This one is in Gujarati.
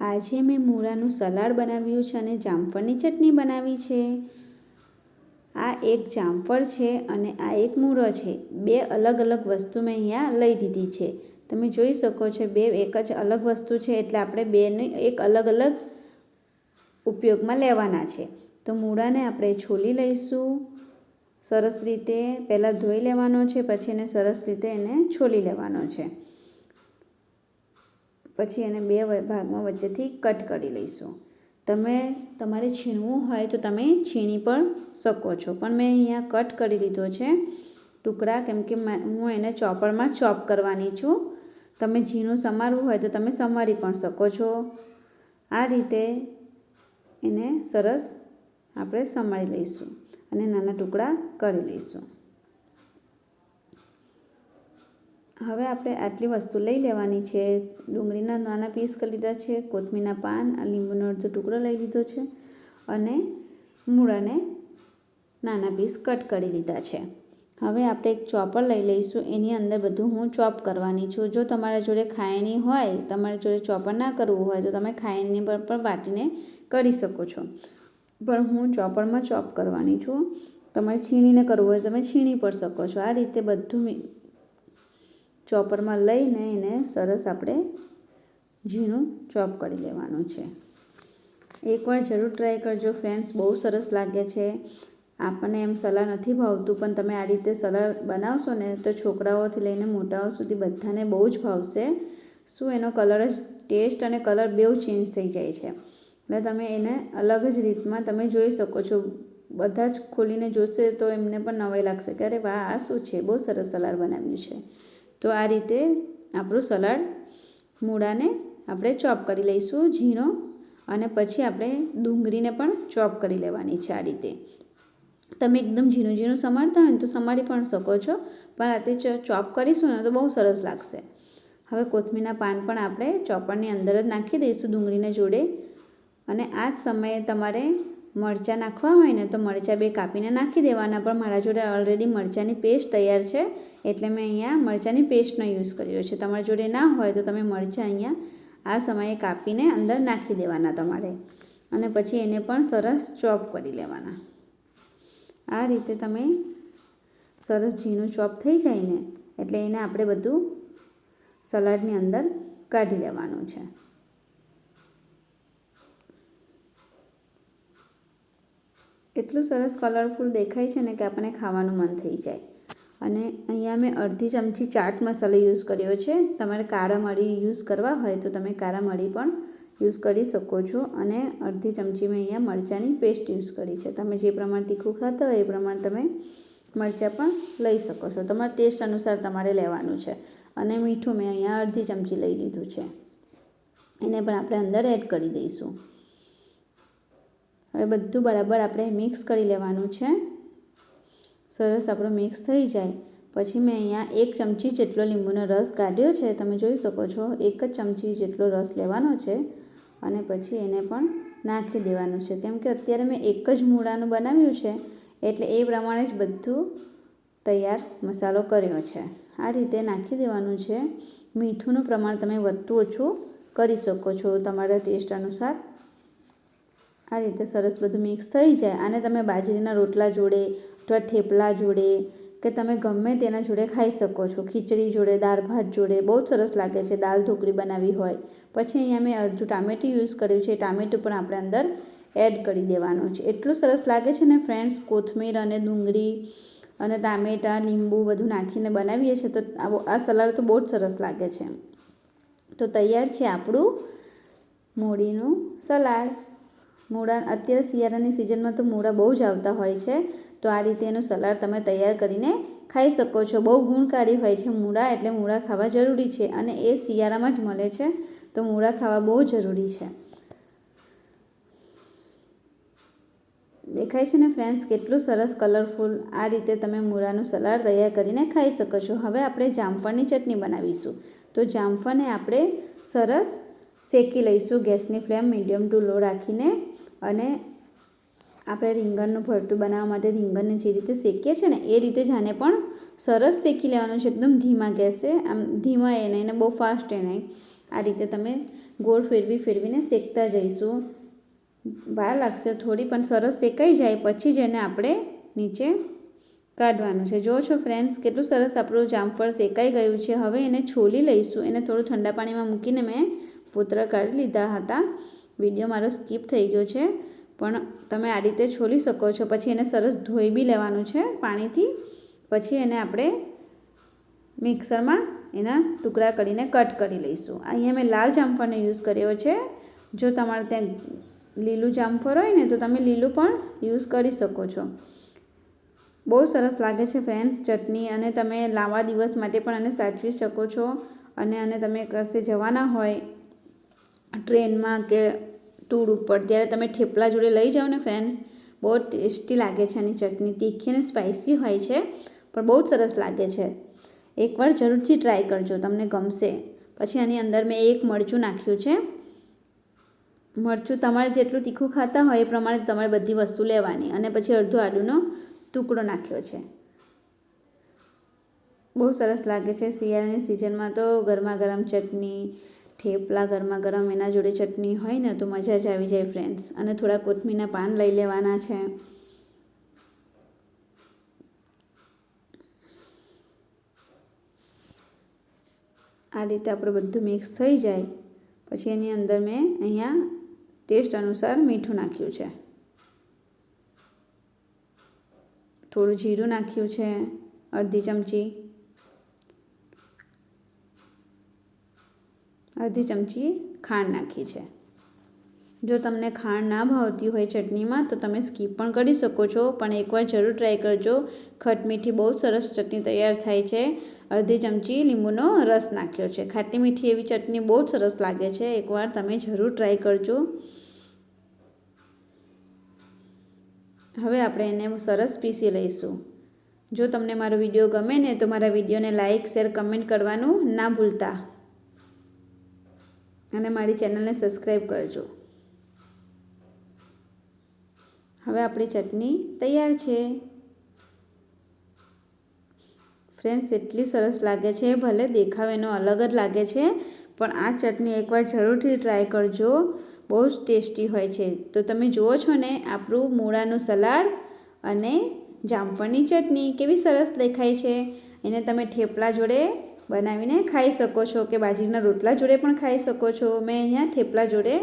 આજે મેં મૂરાનું સલાડ બનાવ્યું છે અને જામફળની ચટણી બનાવી છે. આ એક જામફળ છે અને આ એક મૂરો છે. બે અલગ અલગ વસ્તુ મેં અહીંયા લઈ લીધી છે. તમે જોઈ શકો છો બે એક જ અલગ વસ્તુ છે એટલે આપણે બેને એક અલગ અલગ ઉપયોગમાં લેવાના છે. તો મૂળાને આપણે છોલી લઈશું. સરસ રીતે પહેલાં ધોઈ લેવાનો છે, પછી એને સરસ રીતે એને છોલી લેવાનો છે. પછી એને બે ભાગમાં વચ્ચેથી કટ કરી લઈશું. તમે, તમારે છીણવું હોય તો તમે છીણી પણ શકો છો. પણ મેં અહીંયા કટ કરી લીધો છે ટુકડા, કેમ કે હું એને ચોપડમાં ચોપ કરવાની છું. તમે ઝીણું સમારવું હોય તો તમે સમારી પણ શકો છો. આ રીતે એને સરસ આપણે સમારી લઈશું અને નાના ટુકડા કરી લઈશું. હવે આપણે આટલી વસ્તુ લઈ લેવાની છે. ડુંગળીના નાના પીસ કરી લીધા છે. કોથમીરના પાન, લીંબુનો અડધો ટુકડો લઈ લીધો છે અને મૂળાને નાના પીસ કટ કરી લીધા છે. હવે આપણે એક ચોપર લઈ લઈશું. એની અંદર બધું હું ચોપ કરવાની છું. જો તમારા જોડે ખાયણી હોય, તમારા જોડે ચોપર ના કરવું હોય, તો તમે ખાયણી પર પણ વાટીને કરી શકો છો. પણ હું ચોપરમાં ચોપ કરવાની છું. તમારે છીણીને કરવું હોય તમે છીણી પણ શકો છો. આ રીતે બધું ચોપરમાં લઈને એને સરસ આપણે ઝીણું ચોપ કરી લેવાનું છે. એકવાર જરૂર ટ્રાય કરજો ફ્રેન્ડ્સ બહુ સરસ લાગે છે. આપણને એમ સલાહ નથી ભાવતું, પણ તમે આ રીતે સલાહ બનાવશો ને તો છોકરાઓથી લઈને મોટાઓ સુધી બધાને બહુ જ ભાવશે. શું એનો કલર જ ટેસ્ટ અને કલર બેઉ ચેન્જ થઈ જાય છે. એટલે તમે એને અલગ જ રીતમાં તમે જોઈ શકો છો. બધા જ ખોલીને જોશે તો એમને પણ નવાઈ લાગશે કે અરે વાહ, આ શું છે? બહુ સરસ સલાડ બનાવ્યું છે. તો આ રીતે આપણું સલાડ મૂળાને આપણે ચોપ કરી લઈશું ઝીણો અને પછી આપણે ડુંગળીને પણ ચોપ કરી લેવાની છે આ રીતે. તમે એકદમ ઝીણું ઝીણું સમારતા હોય ને તો સમારી પણ શકો છો, પણ આ રીતે ચોપ કરીશું ને તો બહુ સરસ લાગશે. હવે કોથમીરના પાન પણ આપણે ચોપરની અંદર જ નાખી દઈશું ડુંગળીને જોડે. અને આ જ સમયે તમારે મરચાં નાખવા હોય ને તો મરચાં બે કાપીને નાખી દેવાના. પણ મારા જોડે ઓલરેડી મરચાંની પેસ્ટ તૈયાર છે. એટલે મેં અહીંયા મરચાંની પેસ્ટનો યુઝ કર્યો છે. તમારા જોડે ના હોય તો તમે મરચાં અહીંયા આ સમયે કાપીને અંદર નાખી દેવાના તમારે. અને પછી એને પણ સરસ ચોપ કરી લેવાના. આ રીતે તમે સરસ ઝીણું ચોપ થઈ જાય ને, એટલે એને આપણે બધું સલાડની અંદર કાઢી લેવાનું છે. એટલું સરસ કલરફુલ દેખાય છે ને કે આપણને ખાવાનું મન થઈ જાય. અને અહીંયા મેં અડધી ચમચી ચાટ મસાલો યુઝ કર્યો છે. તમારે કાળા મરી યુઝ કરવા હોય તો તમે કાળા મરી પણ યુઝ કરી શકો છો. અને અડધી ચમચી મેં અહીંયા મરચાંની પેસ્ટ યુઝ કરી છે. તમે જે પ્રમાણે તીખું ખાતા હોય એ પ્રમાણે તમે મરચાં પણ લઈ શકો છો. તમારા ટેસ્ટ અનુસાર તમારે લેવાનું છે. અને મીઠું મેં અહીંયા અડધી ચમચી લઈ લીધું છે. એને પણ આપણે અંદર એડ કરી દઈશું. હવે બધું બરાબર આપણે મિક્સ કરી લેવાનું છે. સરસ આપણો મિક્સ થઈ જાય. પછી મેં અહીંયા એક ચમચી જેટલો લીંબુનો રસ કાઢ્યો છે. તમે જોઈ શકો છો, એક જ ચમચી જેટલો રસ લેવાનો છે અને પછી એને પણ નાખી દેવાનું છે. કેમ કે અત્યારે મેં એક જ મૂળાનું બનાવ્યું છે, એટલે એ પ્રમાણે જ બધું તૈયાર મસાલો કર્યો છે. આ રીતે નાખી દેવાનું છે. મીઠુંનું પ્રમાણ તમે વધતું ઓછું કરી શકો છો તમારા ટેસ્ટ અનુસાર. આ રીતે સરસ બધું મિક્સ થઈ જાય અને તમે બાજરીના રોટલા જોડે અથવા થેપલા જોડે કે તમે ગમે તેના જોડે ખાઈ શકો છો. ખીચડી જોડે, દાળ ભાત જોડે બહુ જ સરસ લાગે છે દાળ ઢોકળી બનાવી હોય. પછી અહીંયા મેં અડધું ટામેટું યુઝ કર્યું છે. ટામેટું પણ આપણે અંદર એડ કરી દેવાનું છે. એટલું સરસ લાગે છે ને ફ્રેન્ડ્સ કોથમીર અને ડુંગળી અને ટામેટાં, લીંબુ બધું નાખીને બનાવીએ છીએ તો આ સલાડ તો બહુ જ સરસ લાગે છે. તો તૈયાર છે આપણું મૂળીનું સલાડ. મૂળા અત્યારે શિયાળાની સિઝનમાં તો મૂળા બહુ જ આવતા હોય છે. તો આ રીતે એનું સલાડ તમે તૈયાર કરીને ખાઈ શકો છો. બહુ ગુણકારી હોય છે મૂળા એટલે મૂળા ખાવા જરૂરી છે અને એ શિયાળામાં જ મળે છે. તો મૂળા ખાવા બહુ જરૂરી છે. દેખાય છે ને ફ્રેન્ડ્સ કેટલું સરસ કલરફુલ આ રીતે તમે મૂળાનું સલાડ તૈયાર કરીને ખાઈ શકો છો. હવે આપણે જામફળની ચટણી બનાવીશું. તો જામફળને આપણે સરસ શેકી લઈશું ગેસની ફ્લેમ મીડિયમ ટુ લો રાખીને અને આપણે રીંગણનું ભરતું બનાવવા માટે રીંગણને જે રીતે શેકીએ છીએ ને એ રીતે જ આને પણ સરસ શેકી લેવાનું છે. એકદમ ધીમા ગેસે, આમ ધીમા એ નહીં ને બહુ ફાસ્ટ એ નહીં. આ રીતે તમે ગોળ ફેરવી ફેરવીને શેકતા જઈશું. વાર લાગશે થોડી, પણ સરસ શેકાઈ જાય પછી જ એને આપણે નીચે કાઢવાનું છે. જો છો ફ્રેન્ડ્સ, કેટલું સરસ આપણું જામફળ શેકાઈ ગયું છે. હવે એને છોલી લઈશું. એને થોડું ઠંડા પાણીમાં મૂકીને મેં ફોતરા કાઢી લીધા હતા. વીડિયો મારો સ્કીપ થઈ ગયો છે. પણ તમે આ રીતે છોલી શકો છો. પછી એને સરસ ધોઈ બી લેવાનું છે પાણીથી. પછી એને આપણે મિક્સરમાં એના ટુકડા કરીને કટ કરી લઈશું. અહીંયા મેં લાલ જામફળનો યુઝ કર્યો છે. જો તમારે ત્યાં લીલું જામફળ હોય ને, તો તમે લીલું પણ યુઝ કરી શકો છો. બહુ સરસ લાગે છે ફ્રેન્ડ્સ, ચટણી. અને તમે લાંબા દિવસ માટે પણ આને સાચવી શકો છો. અને અને તમે કશે જવાના હોય ટ્રેનમાં કે ટૂર ઉપર. ત્યારે તમે થેપલા જોડે લઈ જાઓ ને ફ્રેન્ડ્સ, બહુ ટેસ્ટી લાગે છે આની ચટણી. તીખી અને સ્પાઇસી હોય છે, પણ બહુ જ સરસ લાગે છે. એકવાર જરૂરથી ટ્રાય કરજો, તમને ગમશે. પછી આની અંદર મેં એક મરચું નાખ્યું છે. મરચું તમારે જેટલું તીખું ખાતા હોય એ પ્રમાણે તમારે બધી વસ્તુ લેવાની. અને પછી અડધો આદુનો ટુકડો નાખ્યો છે. બહુ સરસ લાગે છે. શિયાળાની સિઝનમાં તો ગરમા ગરમ ચટણી થેપલા ગરમા ગરમ એના જોડે ચટણી હોય ને તો મજા જ આવી જાય ફ્રેન્ડ્સ અને થોડા કોથમીરના પાન લઈ લેવાના છે. આ રીતે આપણે બધું મિક્સ થઈ જાય. પછી એની અંદર મેં અહીંયા ટેસ્ટ અનુસાર મીઠું નાખ્યું છે. થોડું જીરું નાખ્યું છે, અડધી ચમચી અડધી ચમચી ખાંડ નાખી છે. જો તમને ખાંડ ના ભાવતી હોય ચટણીમાં, તો તમે સ્કીપ પણ કરી શકો છો, પણ એકવાર જરૂર ટ્રાય કરજો. ખટમીઠી બહુ સરસ ચટણી તૈયાર થાય છે. અડધી ચમચી લીંબુનો રસ નાખ્યો છે. ખાટી મીઠી એવી ચટણી બહુ સરસ લાગે છે. એકવાર તમે જરૂર ટ્રાય કરજો. હવે આપણે એને સરસ પીસી લઈશું. જો તમને મારો વીડિયો ગમે ને, તો મારા વિડીયોને લાઇક શેર, કમેન્ટ કરવાનું ના ભૂલતા. અને મારી ચેનલને સબસ્ક્રાઈબ કરજો. હવે આપણી ચટણી તૈયાર છે. ફ્રેન્ડ્સ, એટલી સરસ લાગે છે. ભલે દેખાવ એનો અલગ જ લાગે છે, પણ આ ચટણી એકવાર જરૂરથી ટ્રાય કરજો. બહુ જ ટેસ્ટી હોય છે. તો તમે જુઓ છો ને, આપણું મૂળાનું સલાડ અને જામફળની ચટણી કેવી સરસ દેખાય છે. એને તમે થેપલા જોડે બનાવીને ખાઈ શકો છો કે બાજરીના રોટલા જોડે પણ ખાઈ શકો છો. મેં અહીંયા થેપલા જોડે